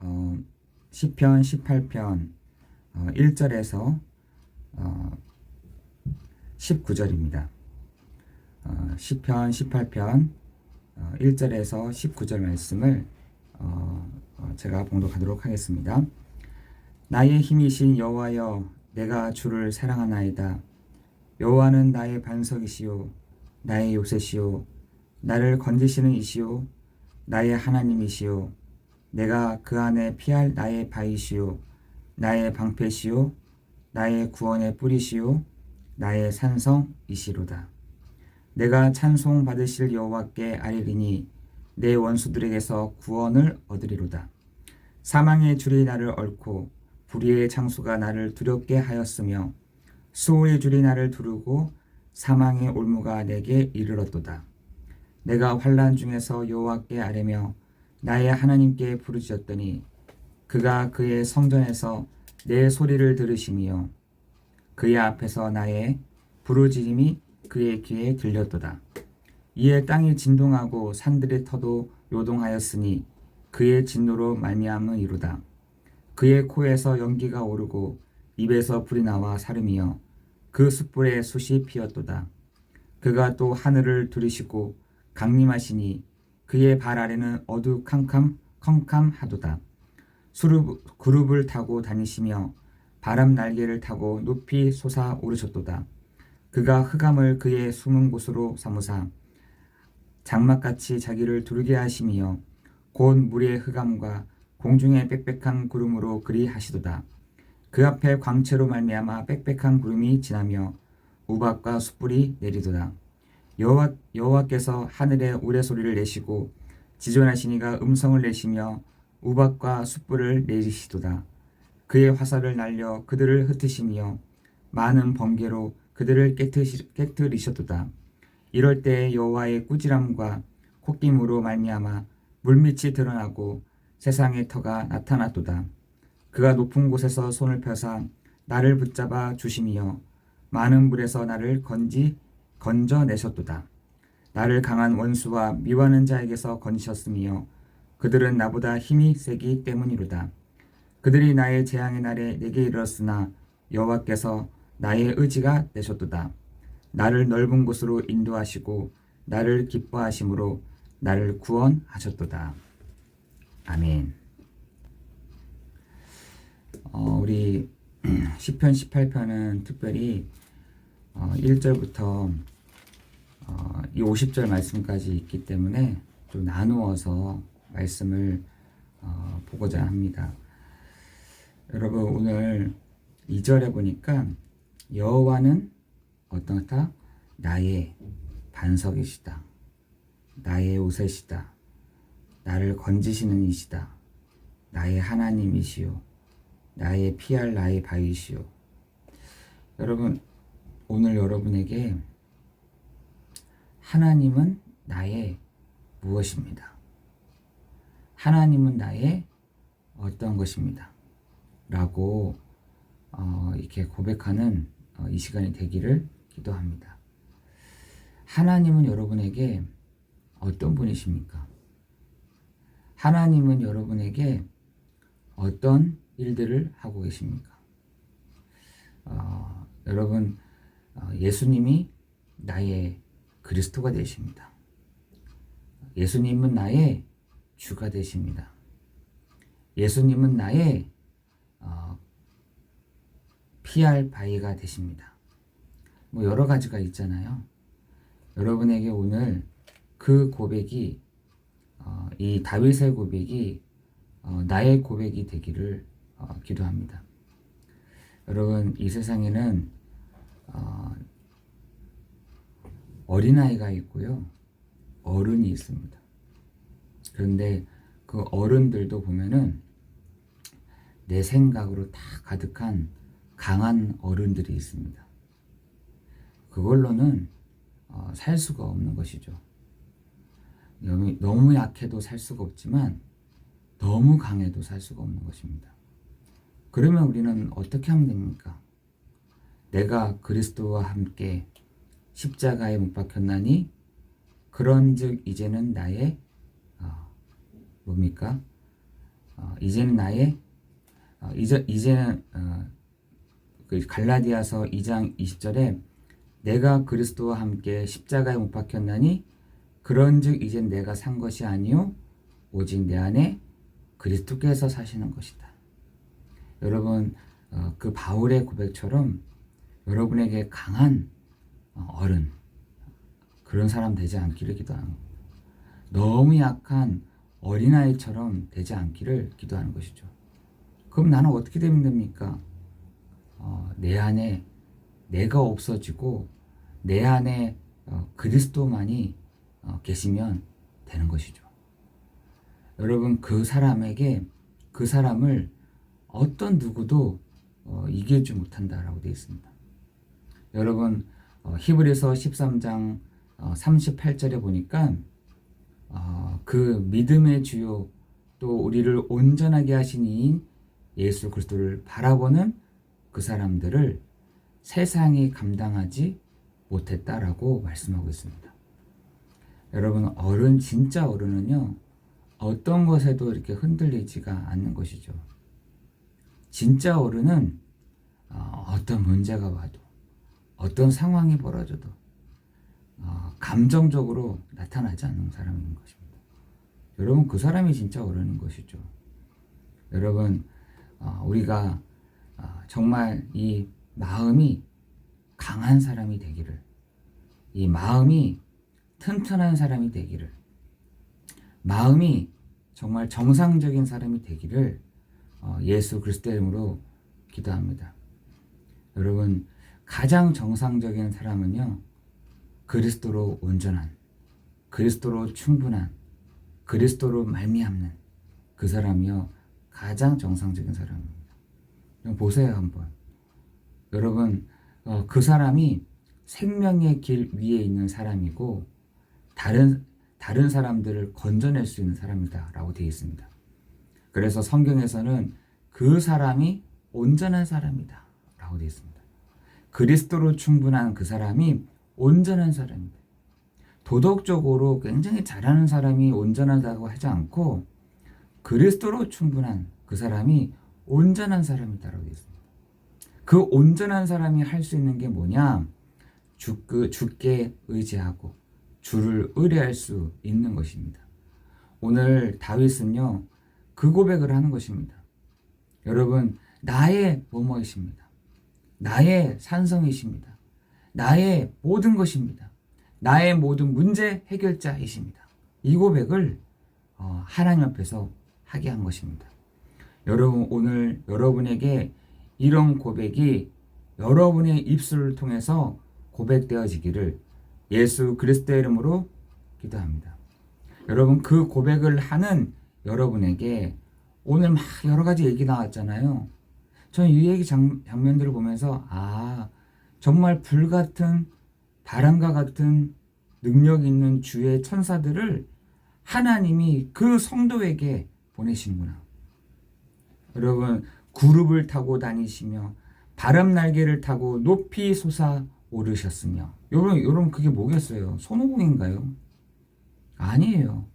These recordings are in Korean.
어, 시편 18편 어, 1절에서 어, 19절입니다. 어, 시편 18편 어, 1절에서 19절 말씀을 어, 어, 제가 봉독하도록 하겠습니다. 나의 힘이신 여호와여 내가 주를 사랑하나이다. 여호와는 나의 반석이시요 나의 요새시요 나를 건지시는 이시요 나의 하나님이시요 내가 그 안에 피할 나의 바위시요 나의 방패시요 나의 구원의 뿌리시요 나의 산성이시로다. 내가 찬송 받으실 여호와께 아뢰리니 내 원수들에게서 구원을 얻으리로다. 사망의 줄이 나를 얽고 불의의 창수가 나를 두렵게 하였으며 수호의 줄이 나를 두르고 사망의 올무가 내게 이르렀도다. 내가 환란 중에서 여호와께 아뢰며 나의 하나님께 부르짖었더니 그가 그의 성전에서 내 소리를 들으시며 그의 앞에서 나의 부르짖음이 그의 귀에 들렸도다. 이에 땅이 진동하고 산들의 터도 요동하였으니 그의 진노로 말미암은 이루다. 그의 코에서 연기가 오르고 입에서 불이 나와 사름이여 그 숯불에 숯이 피었도다. 그가 또 하늘을 두리시고 강림하시니 그의 발 아래는 어두캄캄 컴캄하도다. 수룹, 그룹을 타고 다니시며 바람 날개를 타고 높이 솟아 오르셨도다. 그가 흑암을 그의 숨은 곳으로 삼으사 장막같이 자기를 두르게 하시며 곧 물의 흑암과 공중의 빽빽한 구름으로 그리 하시도다. 그 앞에 광채로 말미암아 빽빽한 구름이 지나며 우박과 숯불이 내리도다. 여호와 여호와께서 하늘에 우레 소리를 내시고 지존하시니가 음성을 내시며 우박과 숯불을 내리시도다. 그의 화살을 날려 그들을 흩으시며 많은 번개로 그들을 깨트시, 깨트리셨도다. 이럴 때 여호와의 꾸지람과 콧김으로 말미암아 물밑이 드러나고 세상의 터가 나타났도다. 그가 높은 곳에서 손을 펴사 나를 붙잡아 주심이여 많은 물에서 나를 건지 건져내셨도다. 나를 강한 원수와 미워하는 자에게서 건지셨으며 그들은 나보다 힘이 세기 때문이로다. 그들이 나의 재앙의 날에 내게 이르렀으나 여호와께서 나의 의지가 되셨도다. 나를 넓은 곳으로 인도하시고 나를 기뻐하심으로 나를 구원하셨도다. 아멘. 어, 우리 시편 18편은 특별히 어, 1절부터 어, 이 50절 말씀까지 있기 때문에 좀 나누어서 말씀을 어, 보고자 합니다. 여러분 오늘 2절에 보니까 여호와는 어떻다? 나의 반석이시다. 나의 옷이시다. 나를 건지시는 이시다. 나의 하나님이시요. 나의 피할 나의 바위시요. 여러분 오늘 여러분에게 하나님은 나의 무엇입니다. 하나님은 나의 어떤 것입니다. 라고 어, 이렇게 고백하는 어, 이 시간이 되기를 기도합니다. 하나님은 여러분에게 어떤 분이십니까? 하나님은 여러분에게 어떤 일들을 하고 계십니까? 어, 여러분, 어, 예수님이 나의 그리스도가 되십니다. 예수님은 나의 주가 되십니다. 예수님은 나의 어, 피할 바위가 되십니다. 뭐 여러 가지가 있잖아요. 여러분에게 오늘 그 고백이 어, 이 다윗의 고백이 어, 나의 고백이 되기를 어, 기도합니다. 여러분 이 세상에는 어, 어린아이가 있고요. 어른이 있습니다. 그런데 그 어른들도 보면은 내 생각으로 다 가득한 강한 어른들이 있습니다. 그걸로는 어, 살 수가 없는 것이죠. 너무, 너무 약해도 살 수가 없지만 너무 강해도 살 수가 없는 것입니다. 그러면 우리는 어떻게 하면 됩니까? 내가 그리스도와 함께 십자가에 못 박혔나니 그런즉 이제는 나의 어, 뭡니까? 어, 이제는 나의 어, 이제 이제는 어, 그 갈라디아서 2장 20절에 내가 그리스도와 함께 십자가에 못 박혔나니 그런즉 이젠 내가 산 것이 아니요 오직 내 안에 그리스도께서 사시는 것이다. 여러분 어, 그 바울의 고백처럼 여러분에게 강한 어, 어른 그런 사람 되지 않기를 기도하는 너무 약한 어린아이처럼 되지 않기를 기도하는 것이죠. 그럼 나는 어떻게 되면 됩니까? 어, 내 안에 내가 없어지고 내 안에 어, 그리스도만이 어, 계시면 되는 것이죠. 여러분 그 사람에게 그 사람을 어떤 누구도 어, 이겨주지 못한다라고 되어 있습니다. 여러분 어, 히브리서 13장 어, 38절에 보니까 어, 그 믿음의 주요 또 우리를 온전하게 하신 이인 예수 그리스도를 바라보는 그 사람들을 세상이 감당하지 못했다라고 말씀하고 있습니다. 여러분 어른 진짜 어른은요 어떤 것에도 이렇게 흔들리지가 않는 것이죠. 진짜 어른은 어, 어떤 문제가 와도 어떤 상황이 벌어져도 어, 감정적으로 나타나지 않는 사람인 것입니다. 여러분 그 사람이 진짜 어른인 것이죠. 여러분 어, 우리가 어, 정말 이 마음이 강한 사람이 되기를 이 마음이 튼튼한 사람이 되기를 마음이 정말 정상적인 사람이 되기를 어, 예수 그리스도 이름으로 기도합니다. 여러분 가장 정상적인 사람은요 그리스도로 온전한 그리스도로 충분한 그리스도로 말미암는 그 사람이요 가장 정상적인 사람입니다. 보세요 한번. 여러분 어, 그 사람이 생명의 길 위에 있는 사람이고 다른 다른 사람들을 건져낼 수 있는 사람이다 라고 되어 있습니다. 그래서 성경에서는 그 사람이 온전한 사람이다 라고 되어 있습니다. 그리스도로 충분한 그 사람이 온전한 사람이다. 도덕적으로 굉장히 잘하는 사람이 온전하다고 하지 않고 그리스도로 충분한 그 사람이 온전한 사람이다라고 되어 있습니다. 그 온전한 사람이 할 수 있는 게 뭐냐? 주, 그, 주께 의지하고 주를 의뢰할 수 있는 것입니다. 오늘 다윗은요, 그 고백을 하는 것입니다. 여러분, 나의 뭐뭐이십니다. 나의 산성이십니다. 나의 모든 것입니다. 나의 모든 문제 해결자이십니다. 이 고백을 어, 하나님 앞에서 하게 한 것입니다. 여러분, 오늘 여러분에게 이런 고백이 여러분의 입술을 통해서 고백되어지기를 예수 그리스도의 이름으로 기도합니다. 여러분 그 고백을 하는 여러분에게 오늘 막 여러 가지 얘기 나왔잖아요. 저는 이 얘기 장, 장면들을 보면서 아 정말 불 같은 바람과 같은 능력 있는 주의 천사들을 하나님이 그 성도에게 보내시는구나. 여러분 구름을 타고 다니시며 바람 날개를 타고 높이 솟아 오르셨으며 여러분 여러분 그게 뭐겠어요? 손오공인가요? 아니에요.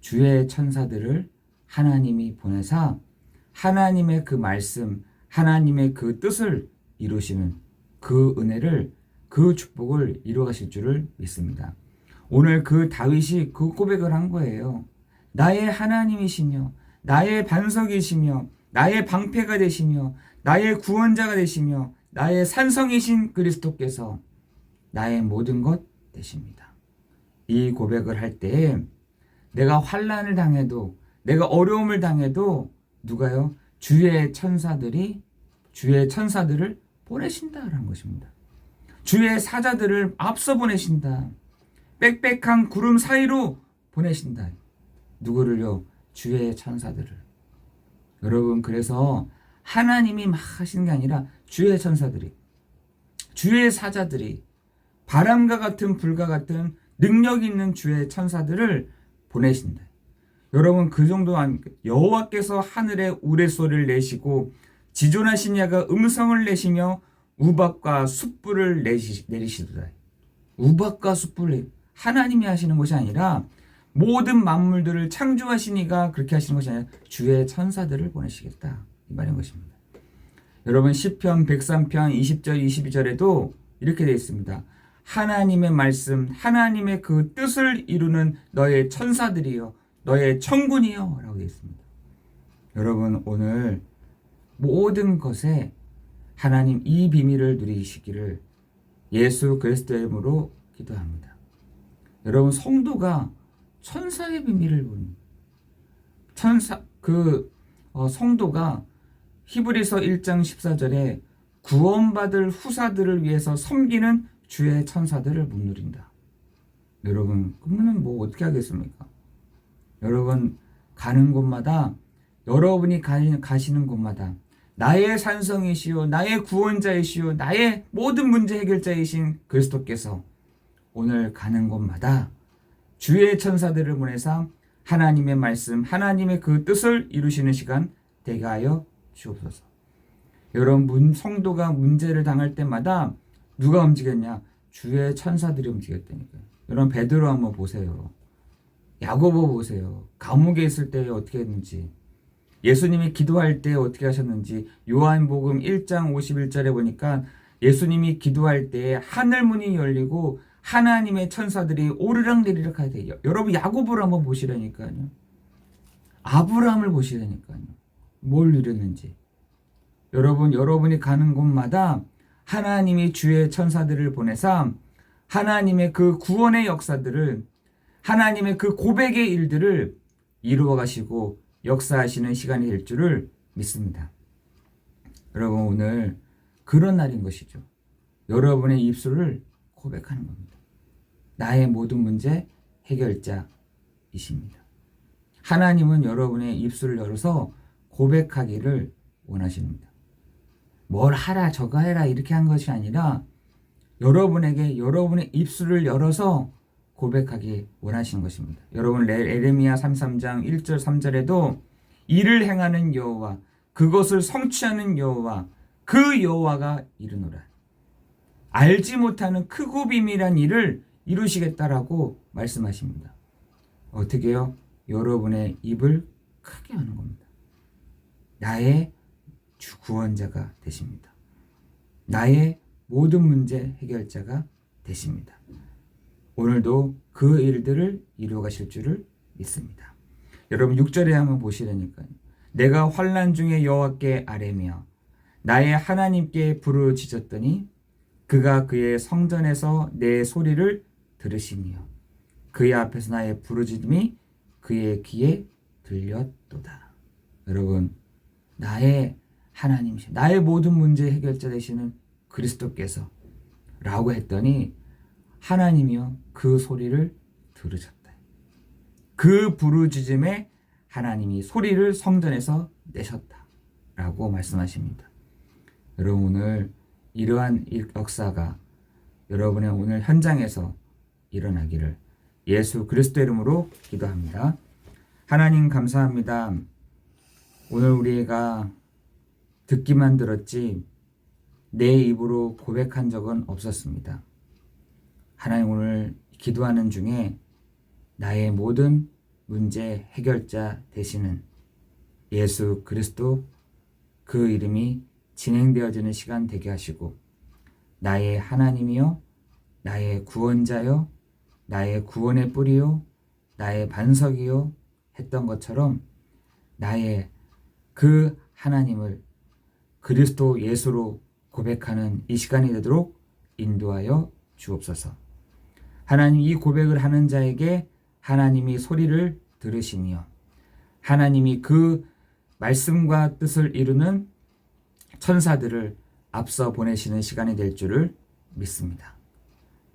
주의 천사들을 하나님이 보내사 하나님의 그 말씀, 하나님의 그 뜻을 이루시는 그 은혜를 그 축복을 이루어 가실 줄을 믿습니다. 오늘 그 다윗이 그 고백을 한 거예요. 나의 하나님이시며 나의 반석이시며 나의 방패가 되시며 나의 구원자가 되시며 나의 산성이신 그리스도께서 나의 모든 것 되십니다. 이 고백을 할때 내가 환란을 당해도 내가 어려움을 당해도 누가요? 주의 천사들이 주의 천사들을 보내신다라는 것입니다. 주의 사자들을 앞서 보내신다. 빽빽한 구름 사이로 보내신다. 누구를요? 주의 천사들을. 여러분 그래서 하나님이 막 하시는 게 아니라 주의 천사들이 주의 사자들이 바람과 같은 불과 같은 능력 있는 주의 천사들을 보내신다. 여러분 그 정도 아닙니까? 여호와께서 하늘에 우레소리를 내시고 지존하신 야가 음성을 내시며 우박과 숯불을 내리시도다. 우박과 숯불을 하나님이 하시는 것이 아니라 모든 만물들을 창조하신 이가 그렇게 하시는 것이 아니라 주의 천사들을 보내시겠다 이 말인 것입니다. 여러분 시편 103편 20절 22절에도 이렇게 되어 있습니다. 하나님의 말씀 하나님의 그 뜻을 이루는 너의 천사들이요 너의 천군이요 라고 되어 있습니다. 여러분 오늘 모든 것에 하나님 이 비밀을 누리시기를 예수 그리스도의 이름으로 기도합니다. 여러분 성도가 천사의 비밀을 보는 천사 그 어, 성도가 히브리서 1장 14절에 구원받을 후사들을 위해서 섬기는 주의 천사들을 못 누린다. 여러분 그러면 뭐 어떻게 하겠습니까? 여러분 가는 곳마다 여러분이 가시는 곳마다 나의 산성이시요 나의 구원자이시요 나의 모든 문제 해결자이신 그리스도께서 오늘 가는 곳마다 주의 천사들을 보내사 하나님의 말씀 하나님의 그 뜻을 이루시는 시간 되게 하여 주옵소서. 여러분 문, 성도가 문제를 당할 때마다 누가 움직였냐? 주의 천사들이 움직였다니까요. 여러분 베드로 한번 보세요. 야고보 보세요. 감옥에 있을 때 어떻게 했는지. 예수님이 기도할 때 어떻게 하셨는지 요한복음 1장 51절에 보니까 예수님이 기도할 때 하늘 문이 열리고 하나님의 천사들이 오르락내리락 하대요. 여러분 야고보를 한번 보시라니까요. 아브라함을 보시라니까요. 뭘 누렸는지. 여러분 여러분이 가는 곳마다 하나님이 주의 천사들을 보내사 하나님의 그 구원의 역사들을 하나님의 그 고백의 일들을 이루어 가시고 역사하시는 시간이 될 줄을 믿습니다. 여러분 오늘 그런 날인 것이죠. 여러분의 입술을 고백하는 겁니다. 나의 모든 문제 해결자이십니다. 하나님은 여러분의 입술을 열어서 고백하기를 원하십니다. 뭘 하라 저거 해라 이렇게 한 것이 아니라 여러분에게 여러분의 입술을 열어서 고백하기 원하시는 것입니다. 여러분 에레미야 33장 1절 3절에도 이를 행하는 여호와 그것을 성취하는 여호와 그 여호와가 이르노라. 알지 못하는 크고 비밀한 일을 이루시겠다라고 말씀하십니다. 어떻게요? 여러분의 입을 크게 하는 겁니다. 나의 주 구원자가 되십니다. 나의 모든 문제 해결자가 되십니다. 오늘도 그 일들을 이루어 가실 줄을 믿습니다. 여러분 6절에 한번 보시라니까요. 내가 환란 중에 여호와께 아뢰며 나의 하나님께 부르짖었더니 그가 그의 성전에서 내 소리를 들으시며 그의 앞에서 나의 부르짖음이 그의 귀에 들렸도다. 여러분 나의 하나님 나의 모든 문제 해결자 되시는 그리스도께서 라고 했더니 하나님이요 그 소리를 들으셨다. 그 부르짖음에 하나님이 소리를 성전에서 내셨다. 라고 말씀하십니다. 여러분 오늘 이러한 역사가 여러분의 오늘 현장에서 일어나기를 예수 그리스도 이름으로 기도합니다. 하나님 감사합니다. 오늘 우리가 듣기만 들었지 내 입으로 고백한 적은 없었습니다. 하나님 오늘 기도하는 중에 나의 모든 문제 해결자 되시는 예수 그리스도 그 이름이 진행되어지는 시간 되게 하시고 나의 하나님이요 나의 구원자요 나의 구원의 뿌리요 나의 반석이요 했던 것처럼 나의 그 하나님을 그리스도 예수로 고백하는 이 시간이 되도록 인도하여 주옵소서. 하나님 이 고백을 하는 자에게 하나님이 소리를 들으시며 하나님이 그 말씀과 뜻을 이루는 천사들을 앞서 보내시는 시간이 될 줄을 믿습니다.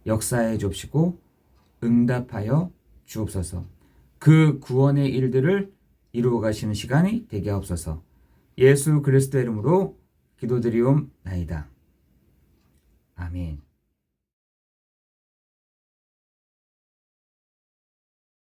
역사에 좁시고 응답하여 주옵소서. 그 구원의 일들을 이루어 가시는 시간이 되게 하옵소서. 예수 그리스도 이름으로 기도드리옵나이다. 아멘.